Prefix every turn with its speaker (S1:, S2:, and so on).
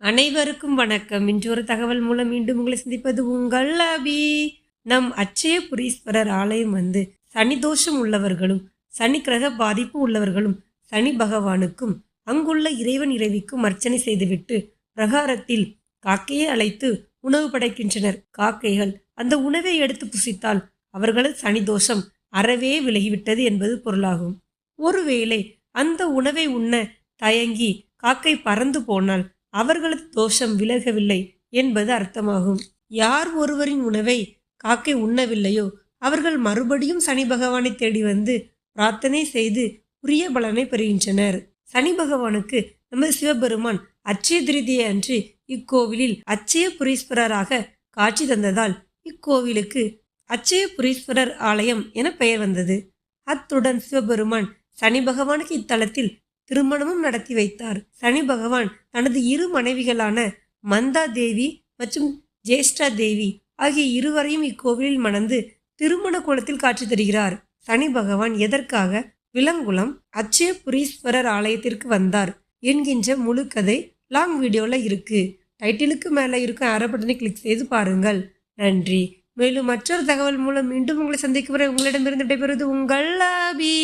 S1: அனைவருக்கும் வணக்கம். இன்று ஒரு தகவல் மூலம் மீண்டும் உங்களை சந்திப்பது உங்கள் அபி. நம் அச்சயபுரீஸ்வரர் ஆலயம் வந்து சனி தோஷம் உள்ளவர்களும் சனி கிரக பாதிப்பு உள்ளவர்களும் சனி பகவானுக்கும் அங்குள்ள இறைவன் இறைவிக்கும் அர்ச்சனை செய்துவிட்டு பிரகாரத்தில் காக்கையை அழைத்து உணவு படைக்கின்றனர். காக்கைகள் அந்த உணவை எடுத்து புசித்தால் அவர்களது சனி தோஷம் அறவே விலகிவிட்டது என்பது பொருளாகும். ஒருவேளை அந்த உணவை உண்ண தயங்கி காக்கை பறந்து போனால் அவர்களது தோஷம் விலகவில்லை என்பது அர்த்தமாகும். யார் ஒருவரின் உணவை காக்கை உண்ணவில்லையோ அவர்கள் மறுபடியும் சனி பகவானை தேடி வந்து பிரார்த்தனை செய்து உரிய பலனை பெறுகின்றனர். சனி பகவானுக்கு நமது சிவபெருமான் அச்சய திருதியை அன்று இக்கோவிலில் அச்சய புரீஸ்வரராக காட்சி தந்ததால் இக்கோவிலுக்கு அச்சயபுரீஸ்வரர் ஆலயம் என பெயர் வந்தது. அத்துடன் சிவபெருமான் சனி பகவானுக்கு இத்தலத்தில் திருமணமும் நடத்தி வைத்தார். சனி பகவான் தனது இரு மனைவிகளான மந்தா தேவி மற்றும் ஜேஷ்டா தேவி ஆகிய இருவரையும் இக்கோவிலில் மணந்து திருமண கோலத்தில் காட்சி தருகிறார். சனி பகவான் எதற்காக விலங்குளம் அச்சயபுரீஸ்வரர் ஆலயத்திற்கு வந்தார் என்கின்ற முழு கதை லாங் வீடியோவில் இருக்கு. டைட்டிலுக்கு மேலே இருக்கும் அரபட்டனை பட்டனை கிளிக் செய்து பாருங்கள். நன்றி. மேலும் மற்றொரு தகவல் மூலம் மீண்டும் உங்களை சந்திக்கும் வரை உங்களிடமிருந்து விடைபெறுவது உங்கள் அபி.